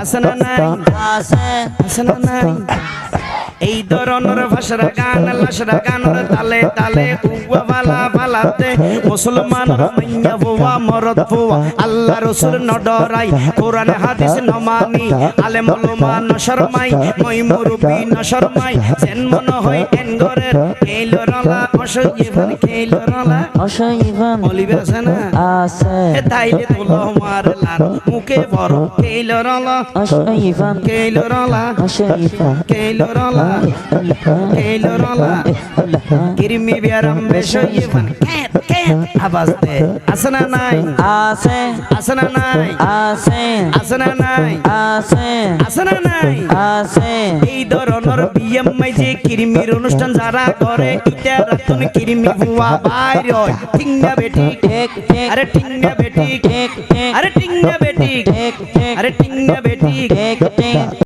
আছে না নাই। আছে আছে না নাই। এই ধরনের ভাষার গান লাসরা গান তালে তালে উয়া বালাতে মুসলমান মাইয়া বুয়া মরদ বুয়া। আল্লাহ রসুল নডরাই কোরআন হাদিস নমানি আলেম ওলামা নশরমাই মই মুরব্বি নশরমাই। সেন মন হয় এন ঘরের কেইলো রলা অসইফান কেইলো রলা। অসইবান অলিবে আছে না? আছে। এ তাইলে তোলো মার লান মুখে বড় কেইলো রলা। অসইবান কেইলো রলা অসইবান কেইলো রলা কেইলো রলা। কিরমি বিয়ারাম ক্যাট ক্যাট আওয়াজ দে আছে না নাই? আছে। আছে না নাই? আছে। আছে না নাই? আছে। আছে না নাই? আছে। এই ধরনের বিএমআই যে কিরমির অনুষ্ঠান যারা করে ইটা রাতুন কিরমি বুয়া বাইর হয় ঠিঙ্গা বেটি ঠিক? ঠিক আরে ঠিঙ্গা বেটি ঠিক? ঠিক আরে ঠিঙ্গা বেটি ঠিক? ঠিক আরে ঠিঙ্গা বেটি ঠিক ঠিক।